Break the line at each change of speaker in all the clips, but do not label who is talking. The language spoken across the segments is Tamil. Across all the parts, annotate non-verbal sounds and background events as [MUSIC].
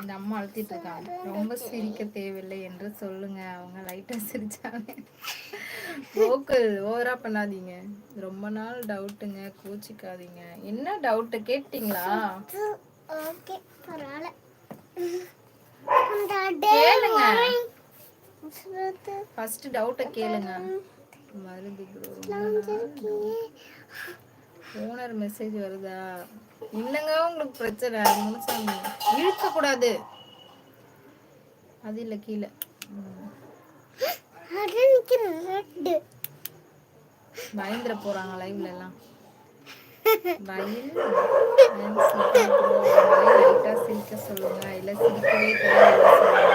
இந்த அம்மா அழுத்திட்டு இருக்காங்க ரொம்ப சிரிக்க தேவையில்லை என்று சொல்லுங்க. அவங்க லைட்டா சிரிச்சாங்க. லோக்கல் ஓவரா பண்ணாதீங்க. ரொம்ப நாள் டவுட்டுங்க கோச்சிக்காதீங்க. என்ன டவுட்டு கேட்டீங்களா?
ஓகே பரவாயில்ல.
கேளுங்க. ஃபர்ஸ்ட் டவுட்டை கேளுங்க. வருது ப்ரோ ஓனர் மெசேஜ் வருதா? என்னங்க உங்களுக்கு பிரச்சனை. முனுசாமி இழுக்க கூடாது அது இல்ல கீழே. பயந்துட போறாங்க லைவ்ல எல்லாம். [LAUGHS] பயில் லைட்டா சிரிக்க சொல்லுங்க. இல்ல சிரிக்கவே தேவையில்லை சொல்லுங்க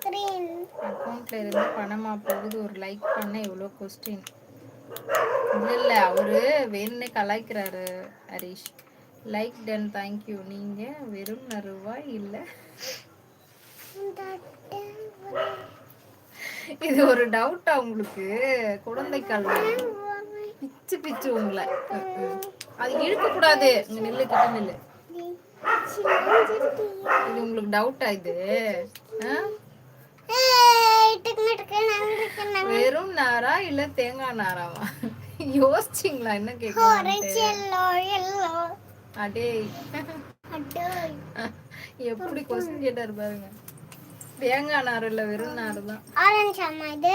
கிரீன்
அக்கௌண்ட்ல இருந்து பணமா போகுது ஒரு லைக் பண்ண எவ்வளவு கொஸ்டின் இல்ல இல்ல அவரு வேணும்னே கலாய்க்கிறாரு ஹரிஷ். லைக் டன் தேங்க்யூ நீங்க வெறும் நறுவாய் இல்ல? இது ஒரு டவுட்டா உங்களுக்கு? குழந்தை கல்வி பிச்சு பிச்சு உங்களை. அது இழுக்க கூடாது இங்க நில்லு கிட்ட நில்லு. இது உங்களுக்கு டவுட்டா இது? ஆ? வெறும் நாரா இல்ல தேங்காய் நாராவா? யோசிச்சிங்களா? என்ன கேட்கலாம் அடே எப்படி கொஸ்டின் கேட்டாரு பாருங்க. தேங்காய் நார் இல்ல வெறும் நார் தான்.
ஆரஞ்சு அம்மா இது.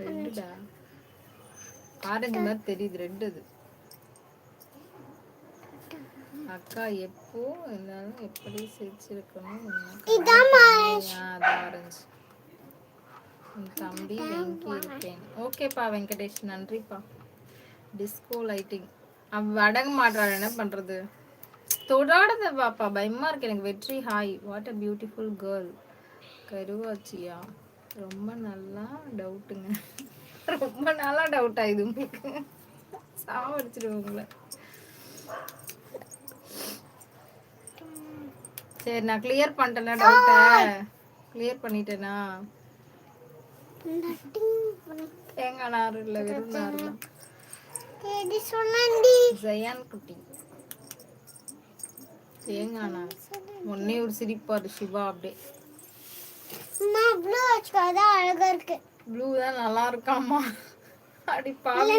ரெண்டுடா? ஆரஞ்சு மாதிரி தெரியுது ரெண்டு இது. அக்கா எப்போ இருந்தாலும் எப்படி சிரிச்சிருக்கணும் ஆரஞ்சு உன் தம்பி வெங்கி இருக்கேன்? ஓகேப்பா வெங்கடேஷ் நன்றிப்பா. Disco lighting. அவ அடங்க மாட்டாள் என்ன பண்றது? தொடாடத பாப்பா பயமா இருக்கு எனக்கு. Vetri hi. What a beautiful girl கருவாச்சியா? ரொம்ப நல்லா டவுட்டுங்க ரொம்ப நாளா டவுட் ஆயுது உங்களுக்கு. சாவடிச்சிடுவோம் சரி நான் கிளியர் பண்ணிட்டேனா டவுட்டை கிளியர் பண்ணிட்டேனா? தேங்காய் நார் இல்லை வெறும் நார் ஜயான் குட்டி. தேங்காய் நார். ஒன்னே ஒரு சிரிப்பாரு சிவா அப்படியே.
ப்ளூ வச்சுக்காதான் அழகா இருக்கு.
ப்ளூ தான் நல்லா இருக்காமா அடி பாவி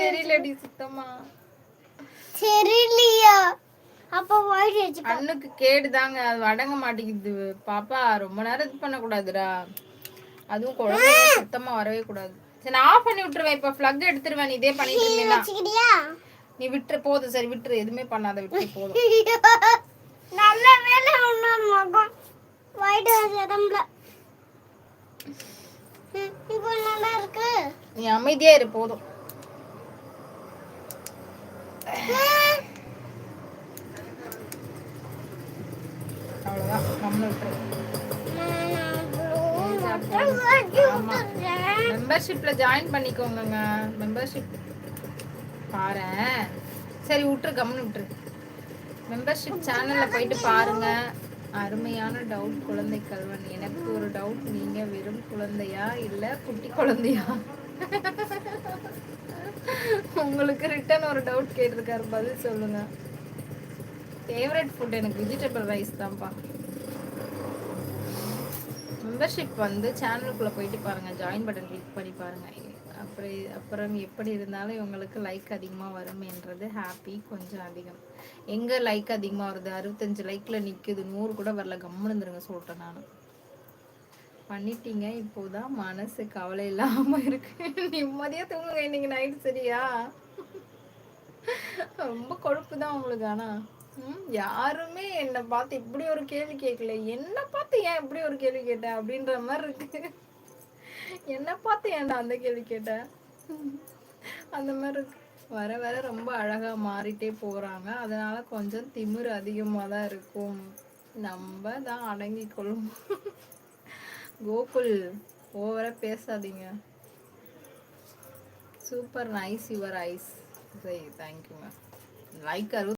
தெரியலடி சுத்தமா
தெரியலையா? அப்ப ஒயிட் வச்சுக்கோ
கண்ணுக்கு கேடுதாங்க. அது அடங்க மாட்டேங்குது. பாப்பா ரொம்ப நேரம் இது பண்ணக்கூடாதுடா. அதுவும் குழந்தைங்க சுத்தமா வரவே கூடாது. சரி நான் ஆஃப் பண்ணி விட்டுருவேன். இப்ப ஃப்ளக் எடுத்துருவேன். இதே பண்ணிட்டு
வச்சுக்கிறியா
நீ விட்டுரு போதும். சரி விட்டுரு. எதுவுமே பண்ணாத விட்டுரு போதும்.
நல்ல வேலை இன்னொரு முகம் ஒயிட் உடம்புல. இப்போ நல்லா இருக்கு.
நீ அமைதியா இரு போதும். அவ்வளோதான் நம்மளுக்கு மெம்பர்ஷிப்பில் ஜாயின் பண்ணிக்கோங்க மெம்பர்ஷிப் பாரு. சரி விட்டுரு கம்னு விட்டுரு. மெம்பர்ஷிப் சேனலில் போயிட்டு பாருங்க. அருமையான டவுட் குழந்தை கல்வன். எனக்கு ஒரு டவுட் நீங்க வெறும் குழந்தையா இல்ல குட்டி குழந்தையா? உங்களுக்கு ரிட்டன் ஒரு டவுட் கேட்டிருக்காரு. பதில் சொல்லுங்க. ஃபேவரட் ஃபுட் எனக்கு வெஜிடபிள் ரைஸ் தான்ப்பா. மெம்பர்ஷிப் வந்து சேனலுக்குள்ளே போயிட்டு பாருங்கள் ஜாயின் பட்டன் கிளிக் பண்ணி பாருங்கள் அப்புறம் அப்புறம் எப்படி இருந்தாலும் இவங்களுக்கு லைக் அதிகமாக வரும்ன்றது ஹாப்பி கொஞ்சம் அதிகம். எங்கே லைக் அதிகமாக வருது? அறுபத்தஞ்சு லைக்கில் நிற்குது நூறு கூட வரல. கம்முன்னு சொல்கிறேன் சொல்லிட்டேன் நான். பண்ணிட்டீங்க. இப்போதான் மனசு கவலை இல்லாமல் இருக்கு. நிம்மதியாக தூங்குங்க. இன்னைக்கு நைட்டு சரியா? ரொம்ப கொழுப்பு தான் உங்களுக்கு ஆனால் யாருமே என்னை பார்த்து இப்படி ஒரு கேள்வி கேட்கல. என்னை பார்த்து ஏன் இப்படி ஒரு கேள்வி கேட்ட? அப்படின்ற மாதிரி இருக்கு. என்னை பார்த்து ஏன்டா அந்த கேள்வி கேட்ட? அந்த மாதிரி இருக்கு. வர வர ரொம்ப அழகாக மாறிட்டே போகிறாங்க அதனால கொஞ்சம் திமிரு அதிகமாக தான் இருக்கும். நம்ம தான் அடங்கிக்கொள்ளும் கோகுல் ஓவராக பேசாதீங்க. Super nice your eyes. சரி தேங்க்யூ மேம் லைக் அறுபது